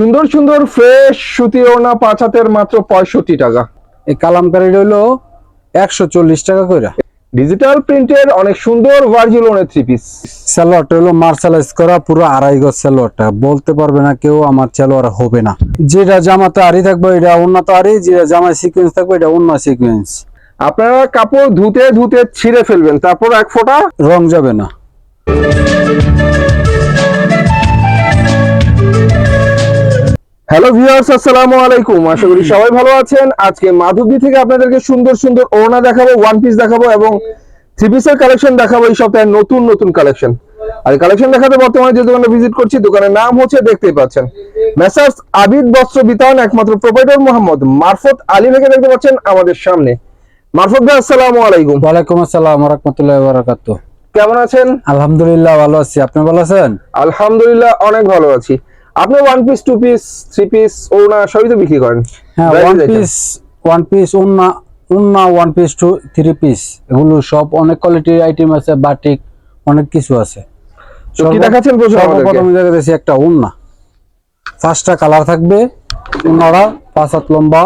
সুন্দর সুন্দর ফ্রেশ সুতি ওনা পাঁচ হাতের মাত্র পঁয়ষট্টি টাকা। এই কালামকারিটা হলো একশো চল্লিশ টাকা করে ডিজিটাল প্রিন্টের অনেক সুন্দর ভার্জিল ওনের থ্রি পিস স্যালোয়ারটা হলো মার্শালাইজ করা পুরো আড়াই গজ স্যালোয়ারটা বলতে পারবে না কেউ আমার স্যালোয়ার হবে না। যেটা জামাতে আড়ি থাকবে এটা অন্য তো আড়ি যেটা জামায় সিকোয়েন্স থাকবে এটা অন্য সিকোয়েন্স আপনারা কাপড় ধুতে ধুতে ছিঁড়ে ফেলবেন তারপর এক ফোঁটা রং যাবে না। হ্যালো ভিউয়ার্স আসসালামু আলাইকুম। আশা করি সবাই ভালো আছেন। আজকে মাধবদী থেকে আপনাদেরকে সুন্দর সুন্দর ওড়না দেখাবো ওয়ান পিস দেখাবো এবং থ্রি পিসের কালেকশন দেখাবো এই সপ্তাহে নতুন নতুন কালেকশন আর কালেকশন দেখাতে বর্তমানে যে দোকানে ভিজিট করছি দোকানের নাম হচ্ছে দেখতেই পাচ্ছেন। মেসার্স আবিদ বস্ত্র বিতান একমাত্র প্রোপাইটর মোহাম্মদ মারফত আলী ভাইকে দেখতে পাচ্ছেন আমাদের সামনে। মারফত ভাই আসসালামু আলাইকুম। ওয়ালাইকুম আসসালাম রহমতুল্লাহ বারাকাত কেমন আছেন? আলহামদুলিল্লাহ ভালো আছি। আপনি ভালো আছেন? আলহামদুলিল্লাহ অনেক ভালো আছি। আপনি one piece two piece three piece ওড়না সবই তো বিক্রি করেন। হ্যাঁ ওয়ান পিস ওয়ান পিস উন্না উন্না one piece two three piece এগুলো সব অনেক কোয়ালিটির আইটেম আছে বাটিক অনেক কিছু আছে। তো কি দেখাচ্ছেন? প্রথমে দেখাচ্ছি একটা উন্না পাঁচটা কালার থাকবে ওনারা পাঁচ হাত লম্বা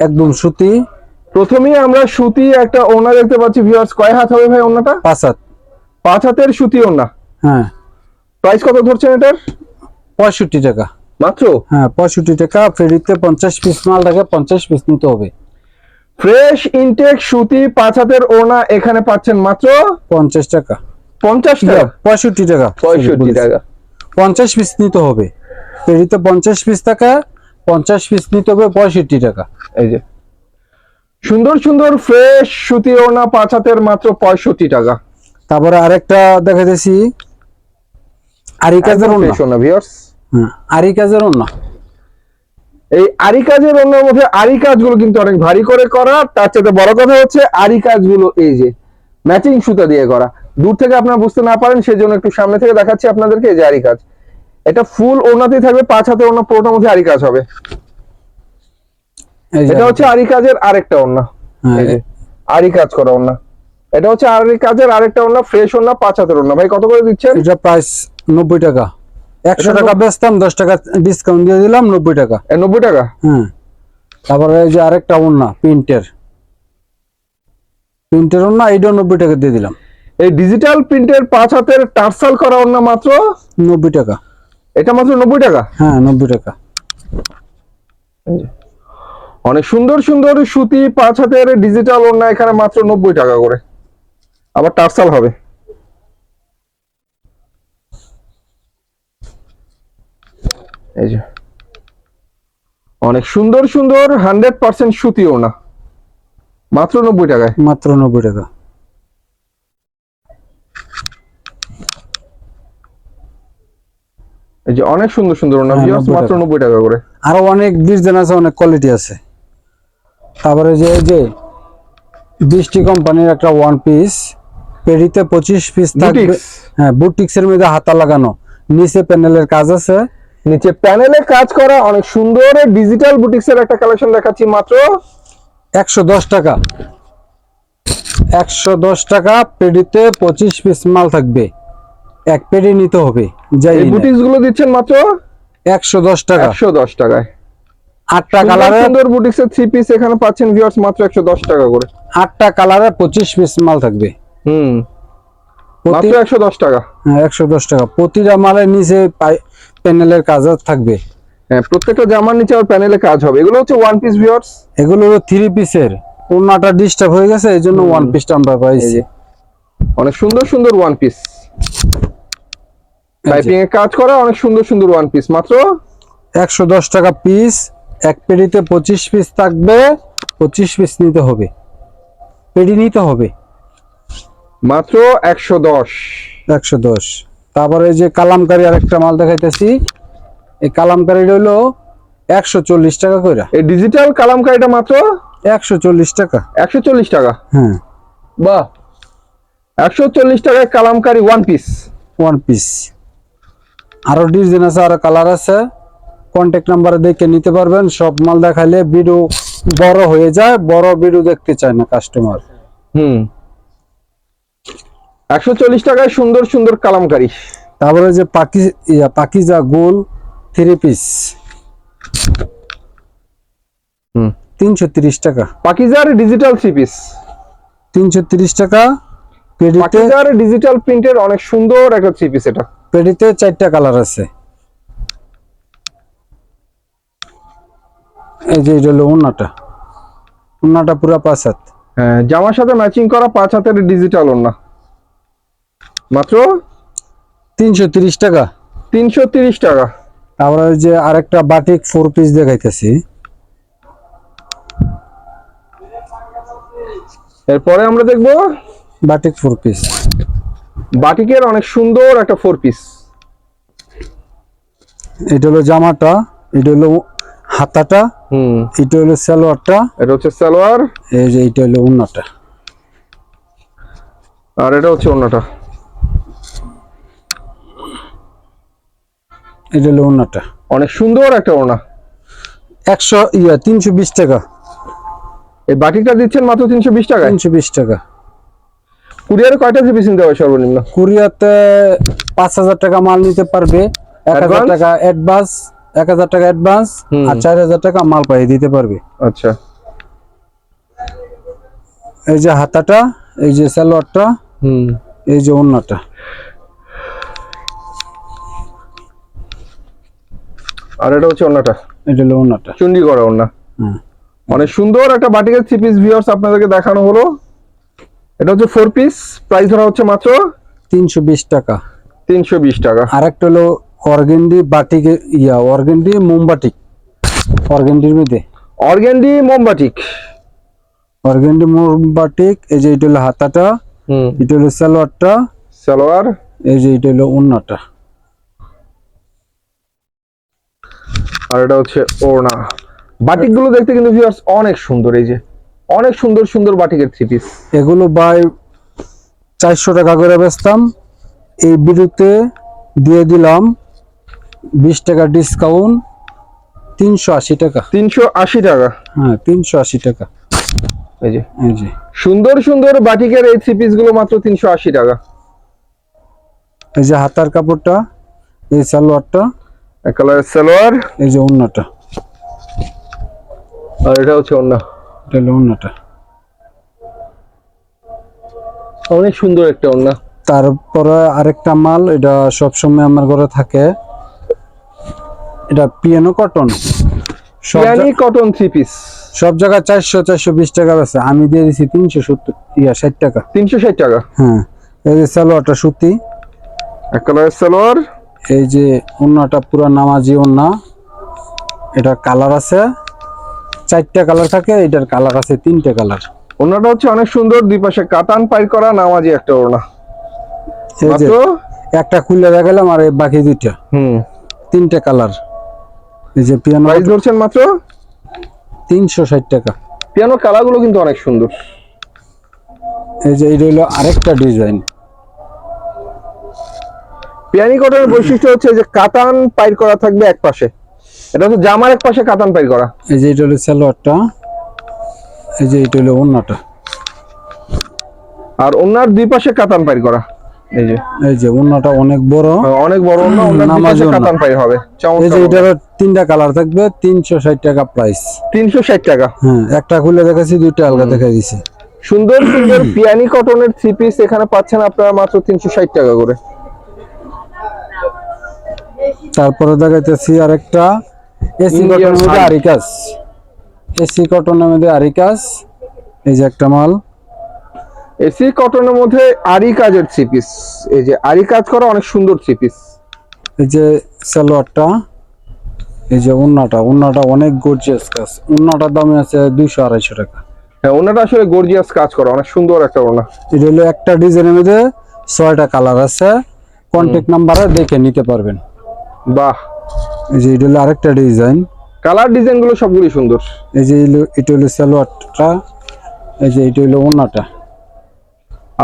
একদম সুতি। প্রথমেই আমরা সুতি একটা ওড়না দেখতে পাচ্ছি ভিউয়ার্স কয় হাত হবে ভাই ওড়নাটা? পাঁচ হাত। পাঁচ হাতের সুতি ওড়না। হ্যাঁ। প্রাইস কত ধরছেন এটার? পঁয়ষট্টি টাকা। মাত্র? হ্যাঁ পঁয়ষট্টি টাকা ফেরিতে পঞ্চাশ পিস মাল থাকে পঞ্চাশ পিস নিতে হবে। ফ্রেশ ইনটেক সুতি পাঁচ হাতের ওড়না এখানে পাচ্ছেন মাত্র? পঞ্চাশ টাকা। পঞ্চাশ টাকা? পঁয়ষট্টি টাকা। পঁয়ষট্টি টাকা। পঞ্চাশ পিস নিতে হবে। ফেরিতে পঞ্চাশ পিস টাকা পঞ্চাশ পিস নিতে হবে পঁয়ষট্টি টাকা। এই যে। সুন্দর সুন্দর ফ্রেশ সুতি ওনা পাঁচ হাতের মাত্র পঁয়ষট্টি টাকা। তারপরে আরেকটা দেখাইতেছি আরি কাজের একদম ওন্না fresh ওড়না ভিউয়ার্স আরি কাজের ওন্না এই আরি কাজের ওড়নার মধ্যে আরি কাজগুলো কিন্তু অনেক ভারী করে করা। তার চাইতে বড় কথা হচ্ছে আরি কাজগুলো এই যে ম্যাচিং সুতা দিয়ে করা। দূর থেকে আপনারা বুঝতে না পারেন সেই জন্য একটু সামনে থেকে দেখাচ্ছি আপনাদেরকে এই যে আরি কাজ। এটা ফুল ওড়নাতেই থাকবে পাঁচ হাতে ওড়না পুরোটার মধ্যে আরি কাজ হবে। এটা হচ্ছে আরি কাজের আরেকটা ওড়না। হ্যাঁ, আরি কাজ করা ওড়না। এটা হচ্ছে আরি কাজের আরেকটা ওড়না ফ্রেশ ওড়না পাঁচ হাতের ওড়না। ভাই কত করে দিচ্ছেন? এটা প্রাইস নব্বই টাকা। একশো টাকা বেচতাম দশ টাকা ডিসকাউন্ট দিয়ে দিলাম নব্বই টাকা। নব্বই টাকা? হ্যাঁ। তারপরে এই যে আরেকটা ওন্না প্রিন্টের। প্রিন্টের ওন্না এইটাও নব্বই টাকা দিয়ে দিলাম। এই ডিজিটাল প্রিন্টের পাঁচ হাতের টার্সাল করা ওড়না মাত্র? নব্বই টাকা। এটা মাত্র নব্বই টাকা? হ্যাঁ নব্বই টাকা। অনেক সুন্দর সুন্দর সুতি পাঁচ হাতের ডিজিটাল ওড়না এখানে মাত্র নব্বই টাকা করে। আবার টার্সাল হবে। এই যে। অনেক সুন্দর সুন্দর হান্ড্রেড পার্সেন্ট সুতি ওড়না মাত্র নব্বই টাকায়। মাত্র নব্বই টাকা। এই যে অনেক সুন্দর সুন্দর ওড়না হ্যাঁ, viewers, 90 মাত্র নব্বই টাকা করে। আরও অনেক ডিজাইন আছে অনেক কোয়ালিটি আছে। তারপরে যে এই যে বৃষ্টি কোম্পানির একটা ওয়ান পিস পেরিতে পঁচিশ পিস থাকবে। হ্যাঁ বুটিক্স এর মধ্যে হাতা লাগানো। নিচে প্যানেলের কাজ আছে। নিচে প্যানেলে কাজ করা অনেক সুন্দর ডিজিটাল বুটিক্স এর একটা কালেকশন দেখাচ্ছি মাত্র। একশো দশ টাকা। একশো দশ টাকা পেডিতে পঁচিশ পিস মাল থাকবে। এক পেডি নিতে হবে যাই বুটিক্সগুলো দিচ্ছেন মাত্র? একশো দশ টাকা। একশো দশ টাকায়। আটটা কালারে সুন্দর বুটিক্স এর থ্রি পিস এখানে পাচ্ছেন ভিউয়ার্স মাত্র একশো দশ টাকা করে। আটটা কালারে পঁচিশ পিস মাল থাকবে। হুম। মাত্র একশো দশ টাকা। হ্যাঁ একশো দশ টাকা। প্রতিটা মালের নিচে প্যানেলের কাজ থাকবে। হ্যাঁ প্রত্যেকটা জামার নিচে আর প্যানেলে কাজ হবে। এগুলো হচ্ছে ওয়ান পিস ভিউয়ার্স এগুলো হলো থ্রি পিসের ওনাটা ডিস্টার্ব হয়ে গেছে এই জন্য ওয়ান পিসটা আমরা পাইছি। অনেক সুন্দর সুন্দর ওয়ান পিস পাইপিং এ কাজ করা অনেক সুন্দর সুন্দর ওয়ান পিস মাত্র? একশো দশ টাকা পিস এক পেডিতে পঁচিশ পিস থাকবে পঁচিশ পিস নিতে হবে। পেডি নিতে হবে। মাত্র একশো দশ। একশো দশ। তারপরে যে কালামকারি আরেকটা মাল দেখাইতেছি। এই কালামকারিটা হলো একশো চল্লিশ টাকা কইরা। এই ডিজিটাল কালামকারিটা মাত্র? একশো চল্লিশ টাকা। একশো চল্লিশ টাকা? হ্যাঁ। বাহ। একশো চল্লিশ টাকায় Kalamkari one piece one piece আরও ডিজাইন আছে আরও কালার আছে। কন্ট্যাক্ট নাম্বারে দেখে নিতে পারবেন। সব মাল দেখাইলে ভিডিও বড় হয়ে যায়। বড় ভিডিও দেখতে চায় না কাস্টমার হুম। একশো চল্লিশ টাকায় সুন্দর সুন্দর কালামকারি। তারপরে যে পাকি পাকিজা গোল থ্রি পিস তিনশো তিরিশ টাকা। পাকিজার ডিজিটাল থ্রি পিস তিনশো তিরিশ টাকা। পাকিজার ডিজিটাল প্রিন্টের অনেক সুন্দর একটা থ্রি পিস এটা। পেডিতে চারটা কালার আছে। এই যে এটা হলো উন্নাটা উন্নাটা পুরা পাঁচ হাত। হ্যাঁ জামার সাথে ম্যাচিং করা পাঁচ হাতের ডিজিটাল ওড়না। মাত্র তিনশো তিরিশ টাকা। তিনশো তিরিশ টাকা। ওই যে আরেকটা বাটিক ফোর পিস দেখাইতেছি। এরপরে আমরা দেখব বাটিক ফোর পিস বাটিকের অনেক সুন্দর একটা ফোর পিস এটা হলো জামাটা এটা হলো হাতাটা হুম। এটা হলো সালোয়ারটা এটা হচ্ছে সালোয়ার। এই যে এটা হলো উন্নাটা আর এটা হচ্ছে অন্যটা এটা হলো অনেক সুন্দর একটা ওড়না। একশো ইয়া তিনশো বিশ টাকা। এই বাটিকটা দিচ্ছেন মাত্র তিনশো বিশ টাকায়? তিনশো বিশ টাকা। কুরিয়ারে কয়টা জিবি নিতে হবে সর্বনিম্ন? কুরিয়াতে পাঁচ হাজার টাকা মাল নিতে পারবে এক হাজার? টাকা অ্যাডভান্স এক হাজার টাকা অ্যাডভান্স। আর চার হাজার টাকা মাল পাইয়ে দিতে পারবে। আচ্ছা। এই যে হাতাটা এই যে সালোয়ারটা হুম। এই যে ওন্নাটা আর এটা হচ্ছে অন্যটা এটা হলো ওন্নাটা চুন্ডি করা হুম। অনেক সুন্দর একটা বাটিকের থ্রি পিস ভিউয়ার্স আপনাদেরকে দেখানো হলো। এটা হচ্ছে ফোর পিস প্রাইস ধরা হচ্ছে মাত্র তিনশো বিশ টাকা। তিনশো বিশ টাকা। আর একটা হলো অর্গেন্ডি বাটিক ইয়া অর্গেন্ডি মোমবাটিক অর্গেন্ডির মধ্যে? অর্গেন্ডি মোমবাটিক অর্গেন্ডি মোমবাটিক এই যে এটা হলো হাতাটা এটা হলো সালোয়ারটা সালোয়ার। এই যে এটা হলো ওন্নাটা আর এটা হচ্ছে ওড়না। বাটিকগুলো দেখতে কিন্তু ভিউয়ার্স অনেক সুন্দর এই যে অনেক সুন্দর সুন্দর বাটিকের থ্রি পিস এগুলো বাই চারশো টাকা করে বেচতাম। এই বিরুতে দিয়ে দিলাম বিশ টাকা ডিসকাউন্ট তিনশো আশি টাকা। তিনশো আশি টাকা। হ্যাঁ তিনশো আশি টাকা। এই যে। এই যে। সুন্দর সুন্দর বাটিকের এই থ্রি পিসগুলো মাত্র তিনশো আশি টাকা। এই যে হাতার কাপড়টা এই সালোয়ারটা। এক কালারের সালোয়ার। এই যে ওন্নাটা। আর এটা হচ্ছে এটা হলো ওন্নাটা। অনেক সুন্দর একটা তারপরে আরেকটা মাল এটা সবসময় আমার ঘরে থাকে। এটা piano cotton. Piano cotton three piece সব জায়গায় চারশো চারশো বিশ টাকা আছে আমি দিয়ে দিছি তিনশো সত্তর ইয়া ষাট টাকা। তিনশো ষাট টাকা। হ্যাঁ এই যে সালোয়ারটা সুতি। এক কালারের সালোয়ার। এই যে ওন্নাটা পুরা নামাজি ওন্না এটা কালার আছে চারটা কালার থাকে এটার কালার আছে তিনটে কালার। ওড়নাটা হচ্ছে অনেক সুন্দর দুই পাশে কাতান পাই করা নামাজি একটা মাত্র? একটা খুলে গেলাম আর বাকি দুইটা। হুম। তিনটে কালার। এই যে পিয়ানো প্রাইস ধরছেন মাত্র? তিনশো ষাট টাকা। পিয়ানো কালারগুলো কিন্তু অনেক সুন্দর। এই যে এটা হলো আরেকটা ডিজাইন পিয়ানি কটনের বৈশিষ্ট্য হচ্ছে যে কাতান পাইর করা থাকবে এক পাশে। এটা হচ্ছে জামার এক পাশে কাতান পাইর করা। এই যে এটা হলো সালোয়ারটা এই যে এটা হলো ওন্নাটা। আর ওনার দুই পাশে কাতান পাইর করা। এই যে। এই যে ওন্নাটা অনেক বড় অনেক বড় ওনা ওনার দুই পাশে কাতান পাইর হবে। এই যে এটারও তিনটা কালার থাকবে তিনশো ষাট টাকা প্রাইস তিনশো ষাট টাকা। হ্যাঁ একটা খুলে দেখাচ্ছি দুইটা আলগা দেখাই দিছি। সুন্দর সুন্দর পিয়ানি কটনের থ্রি পিস এখানে পাচ্ছেন আপনারা মাত্র তিনশো ষাট টাকা করে। তারপরে দেখাইতেছি আরেকটা এসি কটনের মধ্যে আরিকাস এসি কটনের মধ্যে আরিকাস এই যে একটা মাল। এসি কটনের মধ্যে আরি কাজের থ্রি পিস এই যে আরি কাজ করা অনেক সুন্দর থ্রি পিস এই যে সালোয়ারটা এই যে উন্নাটা। উন্নাটা অনেক গর্জিয়াস কাজ। উন্নাটার দামে আছে দুইশো আড়াইশো টাকা। হ্যাঁ ওনাটা আসলে গর্জিয়াস কাজ করা অনেক সুন্দর একটা ওনা এটা হলো একটা ডিজাইনের মধ্যে ছয়টা কালার আছে। কন্ট্যাক্ট নাম্বারে দেখে নিতে পারবেন। বাহ। এই যে এটা হলো আরেকটা ডিজাইন। কালার ডিজাইনগুলো সবগুলি সুন্দর। এই যে এটা হলো সালোয়ারটা এই যে এটা হলো ওন্নাটা।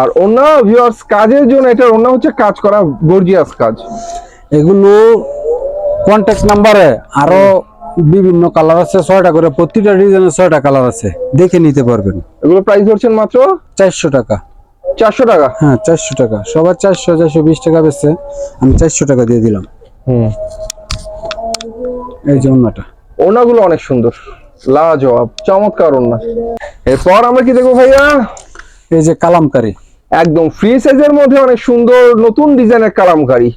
আর অন্য ভিউয়ার্স কাজের জন্য এটা অন্য হচ্ছে কাজ করা গর্জিয়াস কাজ। এগুলো কন্ট্যাক্ট নাম্বারে আরও বিভিন্ন কালার আছে ছয়টা করে প্রতিটা ডিজাইনের ছয়টা কালার আছে। দেখে নিতে পারবেন। এগুলো প্রাইস ধরছেন মাত্র? চারশো টাকা। চারশো টাকা? হ্যাঁ চারশো টাকা। সবার চারশো চারশো বিশ টাকা বেচছে। আমি চারশো টাকা দিয়ে দিলাম। হুম। এই যে ওন্নাটা ওনাগুলো অনেক সুন্দর। লাজবাব চমৎকার ওনা এরপর আমরা কি দেখব ভাইয়া? এই যে কালামকারি। একদম ফ্রি সাইজের মধ্যে অনেক সুন্দর নতুন ডিজাইনের কালামকারি।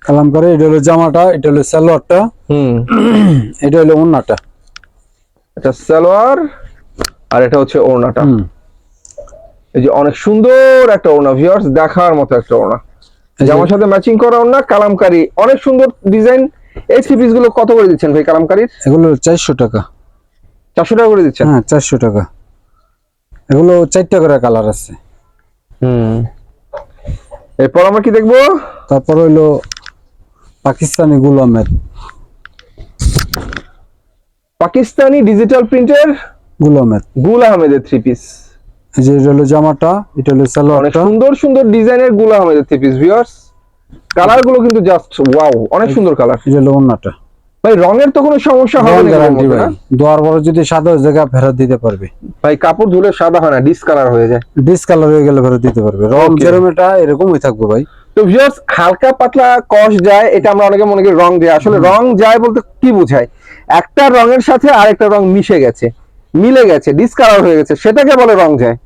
কালামকারি এটা হলো জামাটা এটা হলো সালোয়ারটা। হুম। এটা হলো ওন্নাটা এটা সালোয়ার আর এটা হচ্ছে ওড়নাটা। হুম। এই যে অনেক সুন্দর একটা ওড়না ভিউয়ার্স দেখার মতো একটা ওড়না। যে- জামার সাথে ম্যাচিং করা না কালামকারি। অনেক সুন্দর ডিজাইন এই থ্রি পিসগুলো কত করে দিচ্ছেন ভাই কালামকারির? এগুলো চারশো টাকা। চারশো টাকা করে দিচ্ছেন? হ্যাঁ চারশো টাকা। এগুলো চারটা করে কালার আছে। হুম। এরপর আমরা কি দেখব? তারপর হইল পাকিস্তানি গুল আহমেদ। পাকিস্তানি ডিজিটাল প্রিন্টের গুল আহমেদ। গুল আহমেদের থ্রি পিস যে এটা হলো জামাটা এটা হলো অনেক সালোয়ারটা সুন্দর সুন্দর ডিজাইনের গুল আহমেদের থ্রি পিস ভিউয়ার্স কালারগুলো কিন্তু জাস্ট ওয়াও অনেক সুন্দর কালার এটা হলো ওন্নাটা ভাই রঙের তো কোনো সমস্যা হবে না গ্যারান্টি ভাই। দোয়ার বড় যদি সাদা হয়ে জায়গা ফেরত দিতে পারবে। ভাই কাপড় ধুলে সাদা হয় না ডিসকালার হয়ে যায়। ডিসকালার হয়ে গেলে ফেরত দিতে পারবে। রং. যেরকম এটা এরকমই থাকবে ভাই। তো ভিউয়ার্স হালকা পাতলা কষ যায় এটা আমরা অনেকে মনে করি রং যায় আসলে রং যায় বলতে কি বোঝায়? একটা রঙের সাথে আরেকটা রং মিশে গেছে মিলে গেছে ডিসকালার হয়ে গেছে সেটাকে বলে রং যায়।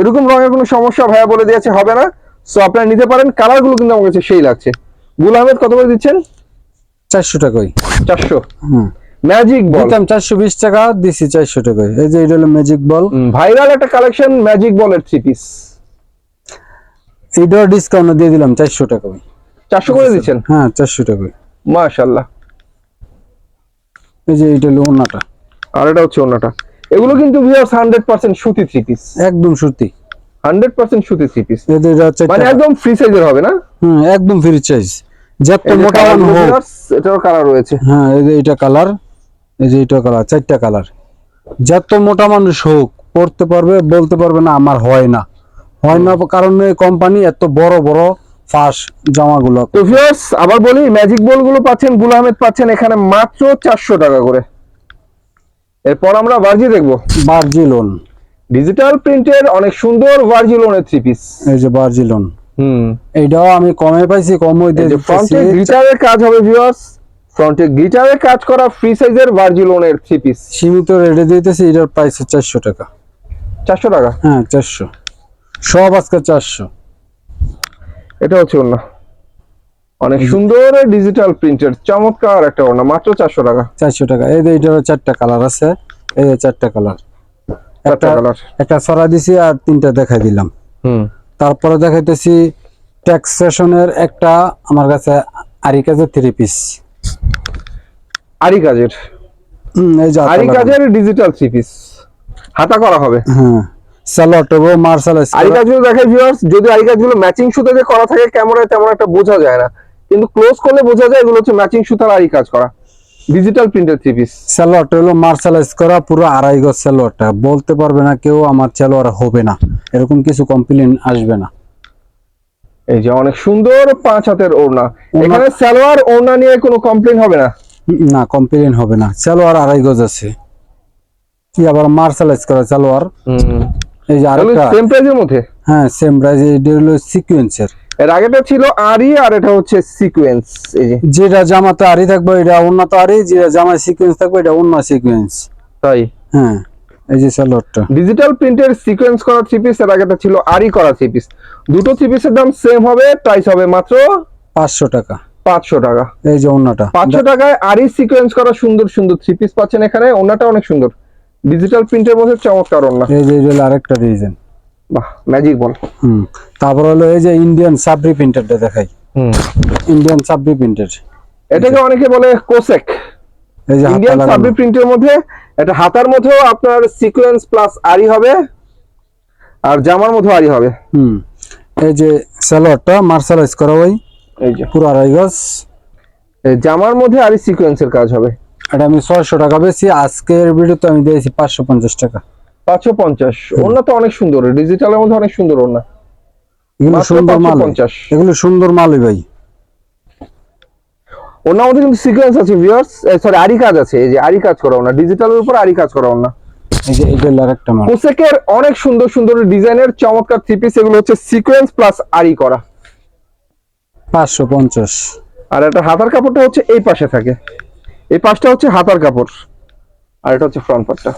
এরকম রঙের কোনো সমস্যা ভাইয়া বলে দিয়েছে হবে না। সো আপনারা নিতে পারেন কালারগুলো কিন্তু আমার কাছে সেই লাগছে। গুল আহমেদ কত করে দিচ্ছেন? চারশো টাকাই চারশো? হুম। ম্যাজিক বল দিতাম চারশো বিশ টাকা দিছি চারশো টাকায়। এই যে এটা হলো ম্যাজিক বল ভাইরাল একটা কালেকশন ম্যাজিক বলের থ্রি পিস এইটাও ডিসকাউন্ট দিয়ে দিলাম চারশো টাকা ভাই চারশো করে দিচ্ছেন? হ্যাঁ চারশো টাকায়। মাশাল্লাহ। এই যে এইটা হলো ওন্নাটা আর এটা হচ্ছে অন্যটা এগুলো কিন্তু ভিউয়ার্স হান্ড্রেড পার্সেন্ট সুতি থ্রি পিস একদম সুতি। হান্ড্রেড পার্সেন্ট সুতি থ্রি পিস এই যে হচ্ছে মানে একদম ফ্রি সাইজের হবে না? হুম একদম ফ্রি চাইজ যত মোটা গুলো হোক। এটারও কালার রয়েছে। হ্যাঁ এই যে এটা কালার এই যে এটা কালার চারটা কালার যত মোটা মানুষ হোক পড়তে পারবে বলতে পারবে না আমার হয় না। হয় না কারণে কোম্পানি এত বড় বড় ফাঁস জামাগুলো তো ভিউয়ার্স আবার বলি ম্যাজিক বলগুলো পাচ্ছেন গুল আহমেদ পাচ্ছেন এখানে মাত্র চারশো টাকা করে। এরপর আমরা ভার্জি দেখব। বার্জিলন ডিজিটাল প্রিন্টের অনেক সুন্দর ভার্জি লোনের থ্রি পিস এই যে বার্জিলন হুম। এইটাও আমি কমে পাইছি কম দিয়ে ফ্রন্টে গ্লিটারের কাজ হবে ভিউয়ার্স ফ্রন্টে গ্লিটারের কাজ করা ফ্রি সাইজের ভার্জি লোনের থ্রি পিস সীমিত রেটে দিতেছি এটার প্রাইস চারশো টাকা। চারশো টাকা? হ্যাঁ চারশো। সব আজকে চারশো। এটা হচ্ছে অন্য। অনেক সুন্দর ডিজিটাল প্রিন্টের চমৎকার একটা ওড়না মাত্র চারশো টাকা। চারশো টাকা। এই যে এটারও চারটা কালার আছে। এই যে চারটা কালার একটা কালার একটা সরা দিছি আর তিনটা দেখাই দিলাম। হুম। তারপরে দেখাইতেছি ট্যাক্সেশনের একটা আমার কাছে আরি কাজের থ্রি পিস আরি কাজের। এই যে আরি কাজের ডিজিটাল থ্রি পিস হাতা করা হবে। হ্যাঁ। সালোয়ার টবো মার্শাল আরি কাজগুলো দেখে ভিউয়ার্স যদি আরি কাজগুলো ম্যাচিং সুতাতে করা থাকে ক্যামেরায় তেমন একটা বোঝা যায় না। কিন্তু ক্লোজ করলে বোঝা যায় এগুলো হচ্ছে ম্যাচিং সুতার আরি কাজ করা। ডিজিটাল প্রিন্টের থ্রি পিস সালোয়ারটা হলো মার্শালাইজ করা পুরো আড়াই গজ সালোয়ারটা বলতে পারবে না কেউ আমার সালোয়ার হবে না। এরকম কিছু কমপ্লেন আসবে না। এই যে অনেক সুন্দর পাঁচ হাতের ওড়না। এখানে সালোয়ার ওড়না নিয়ে কোনো কমপ্লেন হবে না? না কমপ্লেন হবে না। সালোয়ার আড়াই গজ আছে। কি আবার মার্শালাইজ করা সালোয়ার এই যে আরেকটা। সেম প্রাইজের মধ্যে? হ্যাঁ সেম প্রাইস এটা হলো সিকুয়েন্সের এর আগেটা ছিল আরি আর এটা হচ্ছে সিকোয়েন্স এই যে। যেটা জামাতে আরি থাকবে এটা অন্য তো আরি যেটা জামায় সিকুয়েন্স থাকবে এটা অন্য সিকুয়েন্স তাই? হ্যাঁ এই যে সালোয়ারটা। ডিজিটাল প্রিন্টের সিকোয়েন্স করা থ্রি পিস এর আগেটা ছিল আরি করা থ্রি পিস দুটো থ্রি পিসের দাম সেম হবে প্রাইস হবে মাত্র পাঁচশো টাকা। পাঁচশো টাকা। এই যে অন্যটা পাঁচশো টাকায় আরি সিকোয়েন্স করা সুন্দর সুন্দর থ্রি পিস পাচ্ছেন এখানে ওনাটা অনেক সুন্দর। ডিজিটাল প্রিন্টের মধ্যে চমৎকার ওনা এই যে আরেকটা ডিজাইন বাহ ম্যাজিক বল হুম তারপর হলো এই যে ইন্ডিয়ান সাবরি প্রিন্টারটা দেখাই। হুম। ইন্ডিয়ান সাবরি প্রিন্টার এটাকে অনেকে বলে কোসেক এই যে ইন্ডিয়ান সাবরি প্রিন্টের মধ্যে এটা হাতার মধ্যেও আপনার সিকোয়েন্স প্লাস আরি হবে আর জামার মধ্যেও আরি হবে। হুম এই যে সালোয়ারটা মার্শালাইজ করা ওই এই যে। পুরো আড়াই গজ এই জামার মধ্যে আরি সিকোয়েন্সের কাজ হবে। এটা আমি ছয়শো টাকা বেশি আজকের ভিডিওতে আমি দিয়েছি পাঁচশো পঞ্চাশ টাকা। পাঁচশো পঞ্চাশ। ওনা তো অনেক সুন্দর ডিজিটালের মধ্যে অনেক সুন্দর ওনা এগুলো সুন্দর মাল। এগুলো সুন্দর মালই ভাই। ওনার মধ্যে কিন্তু সিকোয়েন্স আছে ভিউয়ার্স সরি আরি কাজ আছে এই যে আরি কাজ করা ওনা ডিজিটালের উপর আরি কাজ করা ওনা এই যে এটা আরেকটা মাল। কোসেকের অনেক সুন্দর সুন্দর ডিজাইনের চমৎকার থ্রি পিস এগুলো হচ্ছে সিকোয়েন্স প্লাস আরি করা। পাঁচশো পঞ্চাশ। আর একটা হাতার কাপড়টা হচ্ছে এই পাশে থাকে। এই পাশটা হচ্ছে হাতার কাপড়। আর এটা হচ্ছে ফ্রন্ট পার্টটা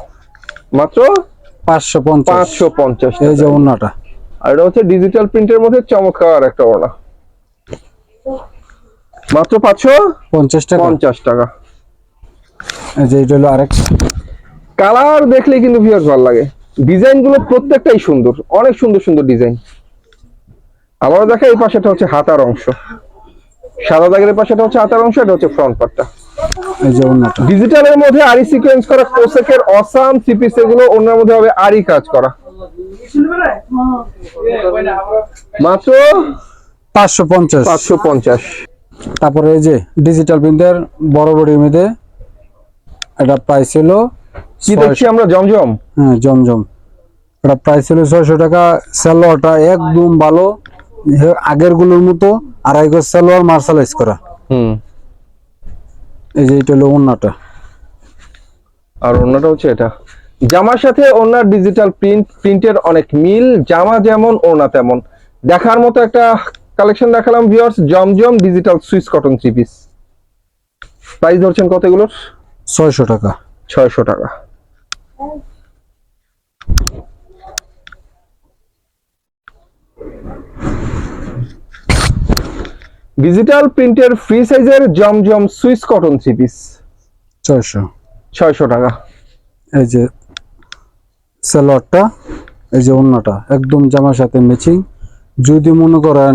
মাত্র পাঁচশো পঞ্চাশ। পাঁচশো পঞ্চাশ এই যে ওনাটা আর এটা হচ্ছে ডিজিটাল প্রিন্টের মধ্যে চমৎকার একটা ওড়না। মাত্র পাঁচশো? পঞ্চাশ টাকা। পঞ্চাশ টাকা। এই যে এটা হলো আরেক। কালার দেখলে কিন্তু ভালো লাগে। ডিজাইনগুলো প্রত্যেকটাই সুন্দর। অনেক সুন্দর সুন্দর ডিজাইন। আবারও দেখা এই পাশেটা হচ্ছে হাতার অংশ। সাদা দাগের পাশেটা হচ্ছে হাতার অংশ এটা হচ্ছে ফ্রন্ট পার্টটা ডিজিটালের মধ্যে আরি সিকোয়েন্স করা কোসেকের অসাম থ্রি পিস এগুলো অন্যের মধ্যে হবে আরি কাজ করা। মাত্র পাঁচশো পঞ্চাশ। পাঁচশো পঞ্চাশ। তারপরে এই যে ডিজিটাল প্রিন্টার বড় বড় ইমেজে এটা প্রাইস ছিল কি দেখছি আমরা? জমজম? হ্যাঁ জমজম। এটা প্রাইস ছিল ছয়শো টাকা। সালোয়ারটা একদম ভালো। আগেরগুলোর মতো আড়াই গজ সালোয়ার মার্শালাইজ করা। হুম। এই যে এটা হলো ওন্নাটা। আর ওন্নাটা হচ্ছে এটা। জামার সাথে ওনার ডিজিটাল প্রিন্ট প্রিন্টের অনেক মিল জামা যেমন ওনা তেমন। দেখার মতো একটা কালেকশন দেখালাম viewers Zamzam digital Swiss cotton three piece price ধরছেন কত এগুলোর? ছয়শো টাকা। ছয়শো টাকা। ডিজিটাল প্রিন্টের ফ্রি সাইজের Zamzam Swiss cotton three piece ছয়শো। ছয়শো টাকা। এই যে সালোয়ারটা এই যে অন্যটা একদম জামার সাথে ম্যাচিং যদি মনে করেন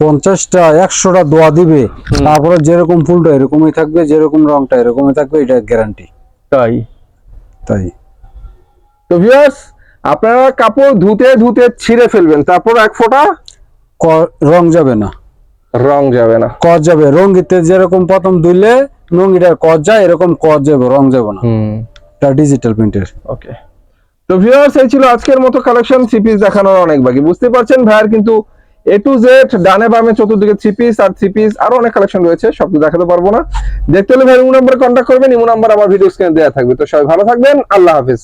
পঞ্চাশটা একশোটা দোয়া দিবে তারপরে যেরকম ফুলটা এরকমই থাকবে যেরকম রংটা এরকমই থাকবে এটা গ্যারান্টি তাই। তাই। তো ভিউয়ার্স আপনারা কাপড় ধুতে ধুতে ছিঁড়ে ফেলবেন তারপর এক ফোঁটা রং যাবে না। রং যাবে না। কজ যাবে? রঙ্গিতে যেরকম প্রথম ধুইলে রঙ্গিটার কজ যায় এরকম কজ যাবে রং যাবে না। হুম। এটা ডিজিটাল প্রিন্টের ওকে তো ভিউয়ার্স এই ছিল আজকের মতো কালেকশন থ্রি পিস দেখানোর অনেক বাকি। বুঝতে পারছেন ভাইয়ার কিন্তু এ টু জেড ডানে বামে চতুর্দিকে থ্রি পিস আর থ্রি পিস আরও অনেক কালেকশন রয়েছে সব তো দেখাতে পারব না। দেখতে হলে ভাই ইমো নাম্বার কন্ট্যাক্ট করবেন ইমো নাম্বার আমার ভিডিও স্ক্রিনে দেওয়া থাকবে। তো সবাই ভালো থাকবেন আল্লাহ হাফিজ।